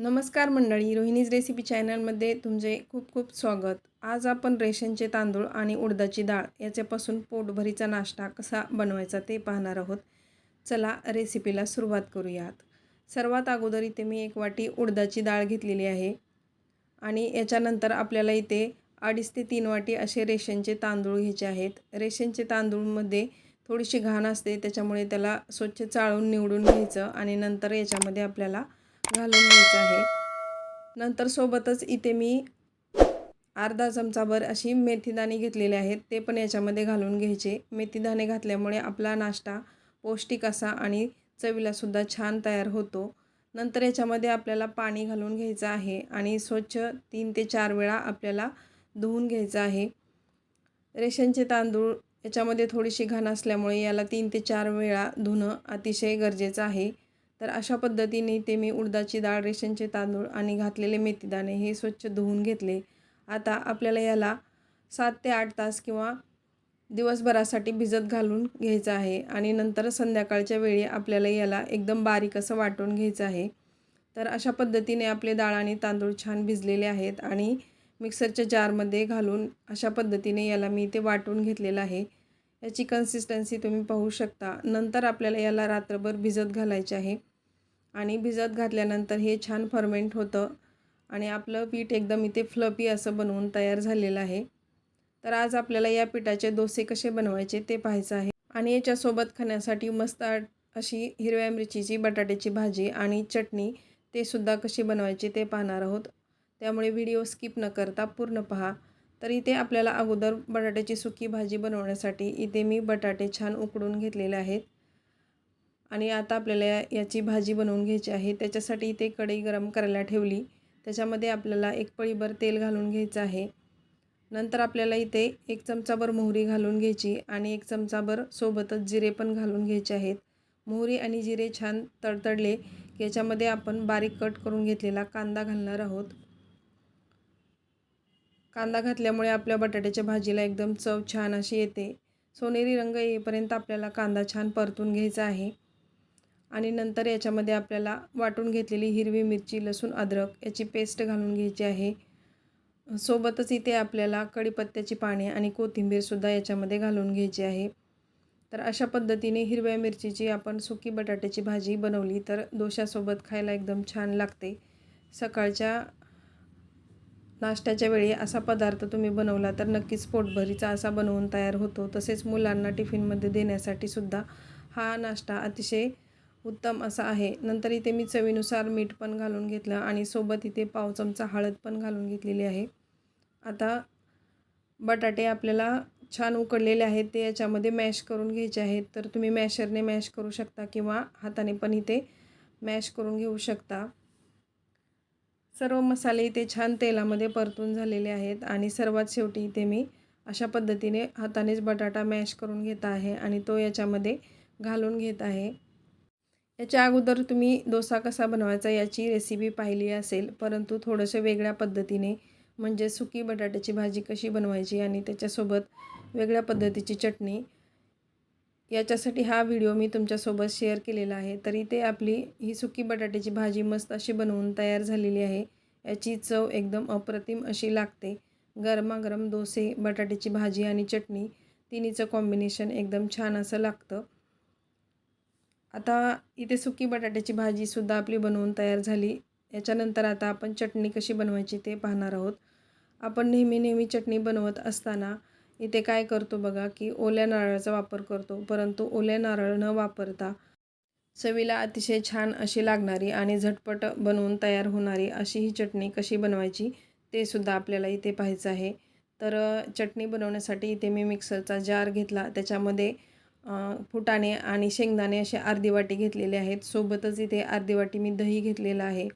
नमस्कार मंडळी रोहिणीज रेसिपी चॅनलमध्ये तुमचे खूप खूप स्वागत. आज आपण रेशनचे तांदूळ आणि उडदाची डाळ याच्यापासून पोटभरीचा नाश्ता कसा बनवायचा ते पाहणार आहोत. चला रेसिपीला सुरुवात करूयात. सर्वात अगोदर इथे मी एक वाटी उडदाची डाळ घेतलेली आहे आणि याच्यानंतर आपल्याला इथे अडीच ते तीन वाटी असे रेशनचे तांदूळ घ्यायचे आहेत. रेशनचे तांदूळमध्ये थोडीशी घाण असते त्याच्यामुळे त्याला स्वच्छ चाळून निवडून घ्यायचं आणि नंतर याच्यामध्ये आपल्याला घालून घ्यायचं आहे. नंतर सोबतच इथे मी अर्धा चमचाभर अशी मेथीदाणे घेतलेले आहेत. ते पण याच्यामध्ये घालून घ्यायचे. मेथीदाणे घातल्यामुळे आपला नाश्ता पौष्टिक असा आणि चवीलासुद्धा छान तयार होतो. नंतर याच्यामध्ये आपल्याला पाणी घालून घ्यायचं आहे आणि स्वच्छ तीन ते चार वेळा आपल्याला धुवून घ्यायचं आहे. रेशनचे तांदूळ याच्यामध्ये थोडीशी घाण असल्यामुळे याला तीन ते चार वेळा धुणं अतिशय गरजेचं आहे. तर अशा पद्धतीने ते मी उडदाची डाळ रेशनचे तांदूळ आणि घातलेले मेथीदाणे हे स्वच्छ धुवून घेतले. आता आपल्याला याला सात ते आठ तास किंवा दिवसभरासाठी भिजत घालून घ्यायचं आहे आणि नंतर संध्याकाळच्या वेळी आपल्याला याला एकदम बारीक असं वाटून घ्यायचं आहे. तर अशा पद्धतीने आपले डाळ आणि तांदूळ छान भिजलेले आहेत आणि मिक्सरच्या जारमध्ये घालून अशा पद्धतीने याला मी ते वाटून घेतलेलं आहे. याची कन्सिस्टन्सी तुम्ही पाहू शकता. नंतर आपल्याला याला रात्रभर भिजत घालायचे आहे. आणि भिजत घातल्यानंतर हे छान फर्मेंट होतं. आणि आपलं पीठ एकदम इथे फ्लपी असं बनवून तयार झालेलं आहे. तर आज आपल्याला या पिठाचे डोसे कसे बनवायचे ते पाहायचं आहे. आणि याच्यासोबत खाण्यासाठी मस्त अशी हिरव्या मिरचीची बटाट्याची भाजी आणि चटणी ते सुद्धा कशी बनवायची ते पाहणार आहोत. त्यामुळे व्हिडिओ स्किप न करता पूर्ण पहा. तर इथे आपल्याला अगोदर बटाट्याची सुकी भाजी बनवण्यासाठी इथे मी बटाटे छान उकडून घेतलेले आहेत. आणि आता आपल्याला याची भाजी बनवून घ्यायची आहे. त्याच्यासाठी इथे कढई गरम करायला ठेवली. त्याच्यामध्ये आपल्याला एक पळीभर तेल घालून घ्यायचं आहे. नंतर आपल्याला इथे एक चमचाभर मोहरी घालून घ्यायची आणि एक चमचाभर सोबतच जिरे पण घालून घ्यायचे आहेत. मोहरी आणि जिरे छान तडतडले की याच्यामध्ये आपण बारीक कट करून घेतलेला कांदा घालणार आहोत. कांदा घातल्यामुळे आपल्या बटाट्याच्या भाजीला एकदम चव छान अशी येते. सोनेरी रंग येईपर्यंत आपल्याला कांदा छान परतून घ्यायचा आहे. आणि नंतर याच्यामध्ये आपल्याला वाटून घेतलेली हिरवी मिरची लसूण अद्रक याची पेस्ट घालून घ्यायची आहे. सोबतच इथे आपल्याला कढीपत्त्याची पाने आणि कोथिंबीरसुद्धा याच्यामध्ये घालून घ्यायची आहे. तर अशा पद्धतीने हिरव्या मिरचीची आपण सुकी बटाट्याची भाजी बनवली तर दोशासोबत खायला एकदम छान लागते. सकाळच्या नाश्त्याच्या वेळी असा पदार्थ तुम्ही बनवला तर नक्कीच पोटभरीचा असा बनवून तयार होतो. तसेच मुलांना टिफिनमध्ये देण्यासाठी सुद्धा हा नाश्ता अतिशय उत्तम असा आहे. नंतर इथे मी चवीनुसार मीठ पण घालून घेतलं आणि सोबत इथे पाव चमचा हळद पण घालून घेतलेली आहे. आता बटाटे आपल्याला छान उकडलेले आहेत ते याच्यामध्ये मॅश करून घ्यायचे आहेत. तर तुम्ही मॅशरने मॅश करू शकता किंवा हाताने पण इथे मॅश करून घेऊ शकता. सर्व मसाले इथे छान तेलामध्ये परतून झालेले आहेत आणि सर्वात शेवटी इथे मी अशा पद्धतीने हातानेच बटाटा मॅश करून घेत आहे आणि तो याच्यामध्ये घालून घेत आहे. याच्या अगोदर तुम्ही डोसा कसा बनवायचा याची रेसिपी पाहिली असेल परंतु थोडंसं वेगळ्या पद्धतीने म्हणजे सुकी बटाट्याची भाजी कशी बनवायची आणि त्याच्यासोबत वेगळ्या पद्धतीची चटणी याच्यासाठी हा व्हिडिओ मी तुमच्यासोबत शेअर केलेला आहे. तरी ते आपली ही सुकी बटाट्याची भाजी मस्त अशी बनवून तयार झालेली आहे. याची चव एकदम अप्रतिम अशी लागते. गरमागरम डोसे बटाट्याची भाजी आणि चटणी तिन्हीचं कॉम्बिनेशन एकदम छान असं लागतं. आता इथे सुकी बटाट्याची भाजीसुद्धा आपली बनवून तयार झाली. याच्यानंतर आता आपण चटणी कशी बनवायची ते पाहणार आहोत. आपण नेहमी नेहमी चटणी बनवत असताना इथे काय करतो बघा की ओल्या नारळाचा वापर करतो. परंतु ओल्या नारळ न वापरता चवीला अतिशय छान अशी लागणारी आणि झटपट बनवून तयार होणारी अशी ही चटणी कशी बनवायची ते सुद्धा आपल्याला इथे पाहायचं आहे. तर चटणी बनवण्यासाठी इथे मी मिक्सरचा जार घेतला. त्याच्यामध्ये फुटाणे आणि शेंगदाणे असे अर्धी वाटी घेतलेले आहेत. सोबतच इथे अर्धी वाटी मी दही घेतलेलं आहे.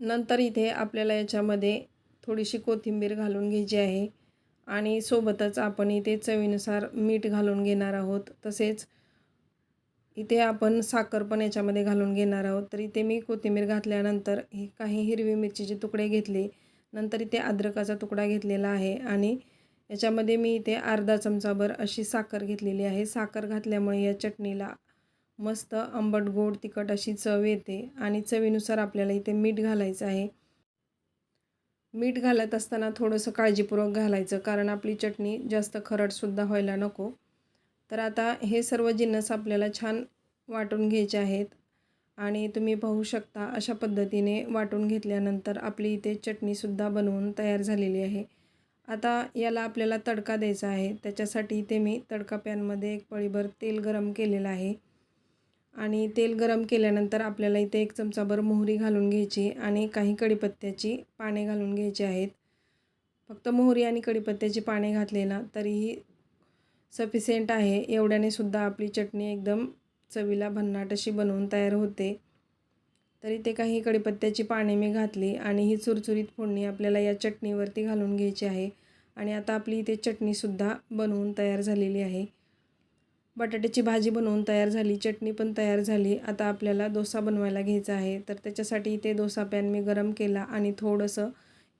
नंतर इथे आपल्याला याच्यामध्ये थोडीशी कोथिंबीर घालून घ्यायची आहे. आणि सोबतच आपण इथे चवीनुसार मीठ घालून घेणार आहोत. तसेच इथे आपण साखर पण याच्यामध्ये घालून घेणार आहोत. तर इथे मी कोथिंबीर घातल्यानंतर हे काही हिरवी मिरचीचे तुकडे घेतले. नंतर इथे अद्रकाचा तुकडा घेतलेला आहे. आणि याच्यामध्ये मी इथे अर्धा चमचाभर अशी साखर घेतलेली आहे. साखर घातल्यामुळे या चटणीला मस्त आंबट गोड तिखट अशी चव येते आणि चवीनुसार आपल्याला इथे मीठ घालायचं आहे. मीठ घालत असताना थोडंसं काळजीपूर्वक घालायचं कारण आपली चटणी जास्त खरटसुद्धा व्हायला नको. तर आता हे सर्व जिन्नस आपल्याला छान वाटून घ्यायचे आहेत आणि तुम्ही पाहू शकता अशा पद्धतीने वाटून घेतल्यानंतर आपली इथे चटणीसुद्धा बनवून तयार झालेली आहे. आता याला आपल्याला तडका द्यायचा आहे. त्याच्यासाठी इथे मी तडका पॅनमध्ये एक पळीभर तेल गरम केलेलं आहे. आणि तेल गरम केल्यानंतर आपल्याला इथे एक चमचाभर मोहरी घालून घ्यायची आणि काही कढीपत्त्याची पाने घालून घ्यायची आहेत. फक्त मोहरी आणि कढीपत्त्याची पाने घातले ना तरीही सफिशियंट आहे. एवढ्याने सुद्धा आपली चटणी एकदम चवीला भन्नाट अशी बनवून तयार होते. तरी ते काही कढीपत्त्याची पाने मी घातली आणि ही चुरचुरीत फोडणी आपल्याला या चटणीवरती घालून घ्यायची आहे. आणि आता आपली इथे चटणीसुद्धा बनवून तयार झालेली आहे. बटाट्याची भाजी बनवून तयार झाली चटणी पण तयार झाली. आता आपल्याला डोसा बनवायला घ्यायचा आहे. तर त्याच्यासाठी इथे डोसा पॅन मी गरम केला आणि थोडंसं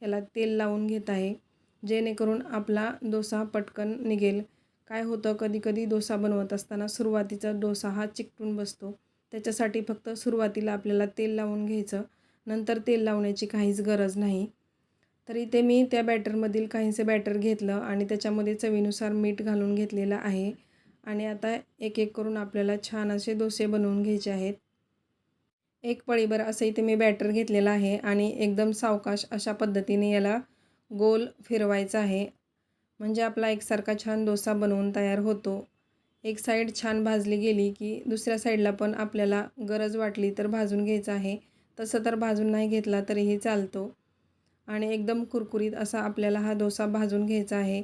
याला तेल लावून घेत आहे जेणेकरून आपला डोसा पटकन निघेल. काय होतं कधीकधी डोसा बनवत असताना सुरुवातीचा डोसा हा चिकटून बसतो. त्याच्यासाठी फक्त सुरुवातीला आपल्याला तेल लावून घ्यायचं. नंतर तेल लावण्याची काहीच गरज नाही. तर इथे मी त्या बॅटरमधील काहीसे बॅटर घेतलं आणि त्याच्यामध्ये चवीनुसार मीठ घालून घेतलेलं आहे. आणि आता एक एक करून आपल्याला छान असे डोसे बनवून घ्यायचे आहेत. एक पळीभर असं इथे मी बॅटर घेतलेलं आहे आणि एकदम सावकाश अशा पद्धतीने याला गोल फिरवायचा आहे. म्हणजे आपला एकसारखा छान डोसा बनवून तयार होतो. एक साईड छान भाजली गेली की दुसऱ्या साईडला पण आपल्याला गरज वाटली तर भाजून घ्यायचं आहे. तसं तर भाजून नाही घेतला तरीही चालतो. आणि एकदम कुरकुरीत असा आपल्याला हा डोसा भाजून घ्यायचा आहे.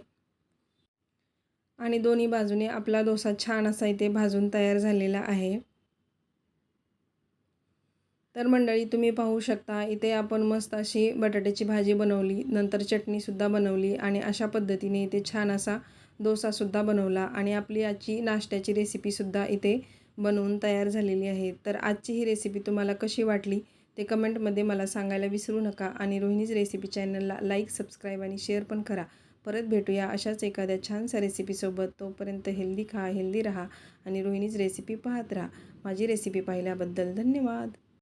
आणि दोन्ही बाजूने आपला डोसा छान असा इथे भाजून तयार झालेला आहे. तर मंडळी तुम्ही पाहू शकता इथे आपण मस्त अशी बटाट्याची भाजी बनवली नंतर चटणीसुद्धा बनवली आणि अशा पद्धतीने इथे छान असा डोसासुद्धा बनवला आणि आपली आजची नाश्त्याची रेसिपीसुद्धा इथे बनवून तयार झालेली आहे. तर आजची ही रेसिपी तुम्हाला कशी वाटली ते कमेंटमध्ये मला सांगायला विसरू नका आणि रोहिणीज रेसिपी चॅनलला लाईक सबस्क्राईब आणि शेअर पण करा. परत भेटूया अशाच एखाद्या छानशा रेसिपीसोबत. तोपर्यंत हेल्दी खा हेल्दी राहा आणि रोहिणीज रेसिपी पाहत राहा. माझी रेसिपी पाहिल्याबद्दल धन्यवाद.